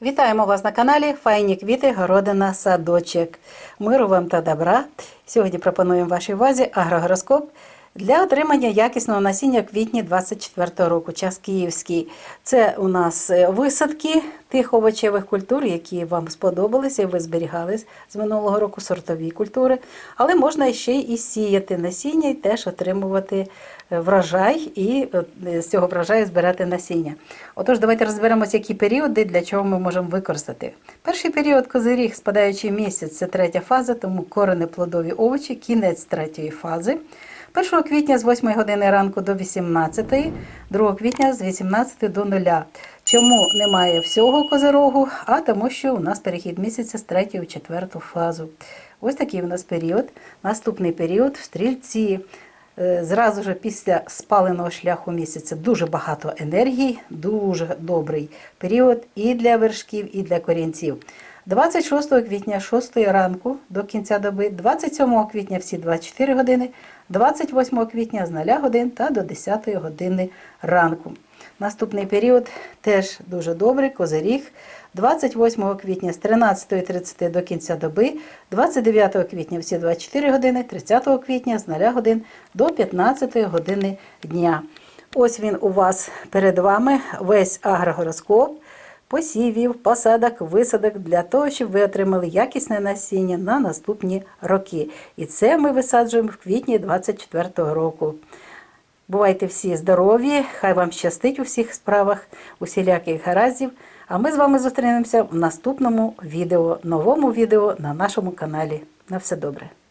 Вітаємо вас на каналі Файні квіти, городина, садочок. Миру вам та добра. Сьогодні пропонуємо вашій увазі агрогороскоп для отримання якісного насіння в квітні 24 року, час київський. Це у нас е, висадки тих овочевих культур, які вам сподобалися і ви зберігали з минулого року сортові культури. Але можна ще і сіяти насіння і теж отримувати е, врожай і е, з цього врожаю збирати насіння. Отож, давайте розберемося, які періоди для чого ми можемо використати. Перший період козиріг, спадаючий місяць, це третя фаза, тому корені плодові овочі, кінець третьої фази. 1 квітня з 8 години ранку до 18, 2 квітня з 18 до 0. Чому немає всього козирогу? А тому, що у нас перехід місяця з 3 у 4 фазу. Ось такий у нас період. Наступний період в стрільці. Е, Зразу ж після спаленого шляху місяця дуже багато енергії, дуже добрий період і для вершків, і для корінців. 26 квітня 6 ранку до кінця доби, 27 квітня всі 24 години, 28 квітня з 0 годин та до 10 години ранку. Наступний період теж дуже добрий, козиріг. 28 квітня з 13.30 до кінця доби, 29 квітня всі 24 години, 30 квітня з 0 годин до 15 години дня. Ось він у вас перед вами весь агрогороскоп посівів, посадок, висадок для того, щоб ви отримали якісне насіння на наступні роки. І це ми висаджуємо в квітні 2024 року. Бувайте всі здорові, хай вам щастить у всіх справах, усіляких гараздів. А ми з вами зустрінемося в наступному відео, новому відео на нашому каналі. На все добре.